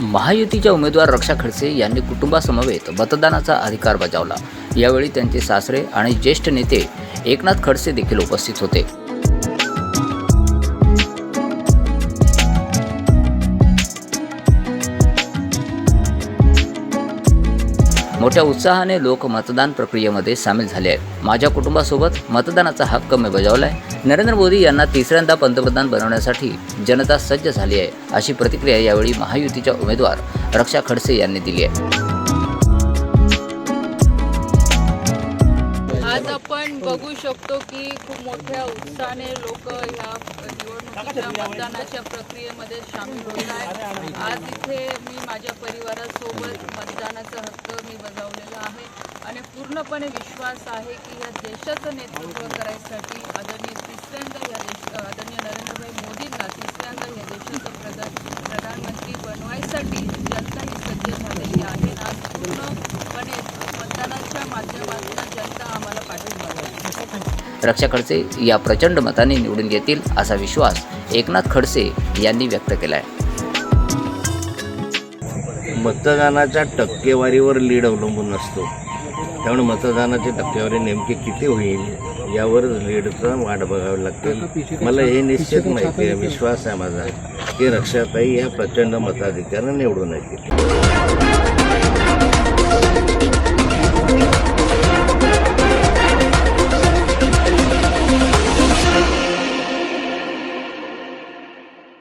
महायुतीच्या उमेदवार रक्षा खडसे यांनी कुटुंबासमवेत मतदानाचा अधिकार बजावला. यावेळी त्यांचे सासरे आणि ज्येष्ठ नेते एकनाथ खडसे देखील उपस्थित होते. मोठ्या उत्साहाने लोक मतदान प्रक्रियेमध्ये सामील झाले आहेत. माझ्या कुटुंबासोबत मतदानाचा हक्क मी बजावलाय. नरेंद्र मोदी यांना तिसऱ्यांदा पंतप्रधान बनवण्यासाठी जनता सज्ज झाली आहे अशी प्रतिक्रिया यावेळी महायुतीच्या उमेदवार रक्षा खडसे यांनी दिली आहे. आज आपण बघू शकतो की खूप मोठ्या उत्साहाने लोक ह्या निवडणुकीच्या मतदानाच्या प्रक्रियेमध्ये सामील होत आहेत. आज इथे मी माझ्या परिवारासोबत मतदानाचा हक्क मी बजावलेला आहे. आणि पूर्णपणे विश्वास आहे की या देशाचं नेतृत्व करायसाठी आदरणीय तिसऱ्यांदा या देश आदरणीय नरेंद्रभाई मोदींना तिसऱ्यांदा या देशाचं प्रधान प्रधानमंत्री बनवायसाठी जनता ही सज्ज झालेली आहे. आज पूर्णपणे मतदानाच्या माध्यमातून जनता आम्हाला पाठिंबा रक्षा खडसे या प्रचंड मताने निवडून घेतील असा विश्वास एकनाथ खडसे यांनी व्यक्त केला आहे मतदानाच्या टक्केवारीवर लीड अवलंबून असतो. त्यामुळे मतदानाची टक्केवारी नेमकी किती होईल यावर लीडचं वाट बघावी लागते. मला हे निश्चित माहिती आहे विश्वास आहे माझा की रक्षाताई ह्या प्रचंड मताधिक्यानं निवडून येतील.